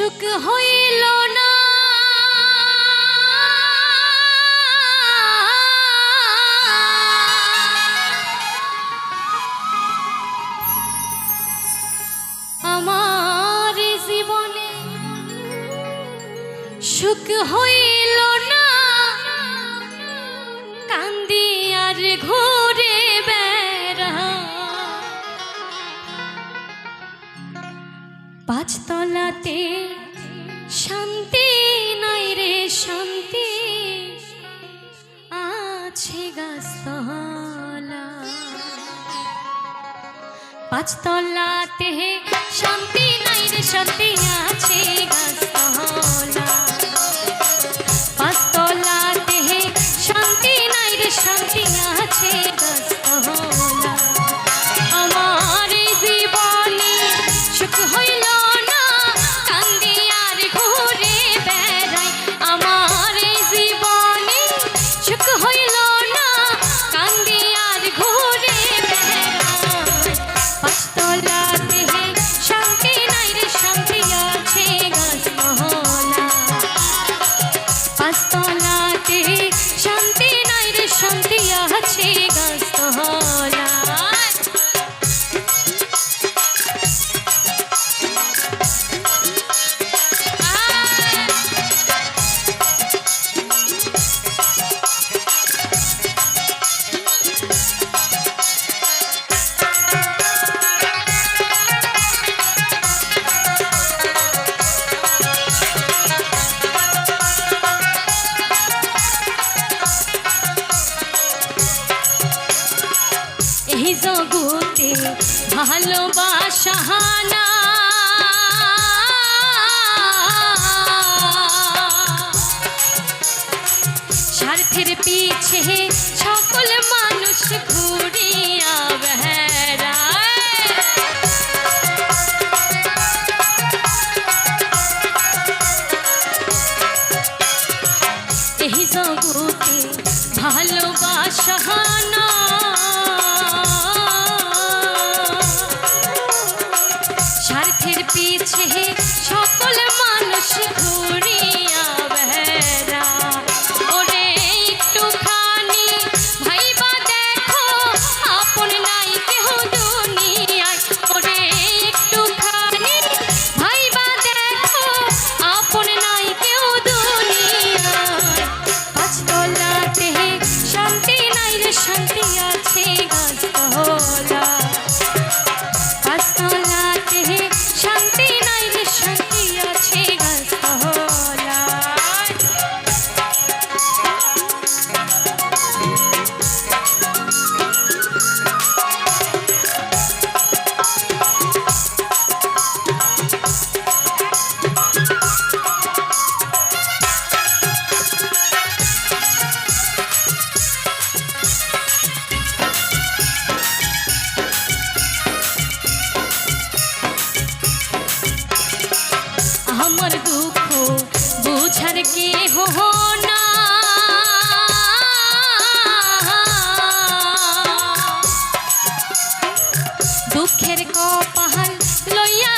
সুখ হইল না। আমার জীবনে সুখ হইল পাঁচতলাতে শান্তি নাই রে শান্তি। আছে গাছতলা। পাঁচতলাতে শান্তি নাই রে শান্তি আছে গাছতলা। আছে ভালোবাসা না স্বার্থের পিছে সকল মানুষ ঘুরিয়া दुखेर को पहल लोया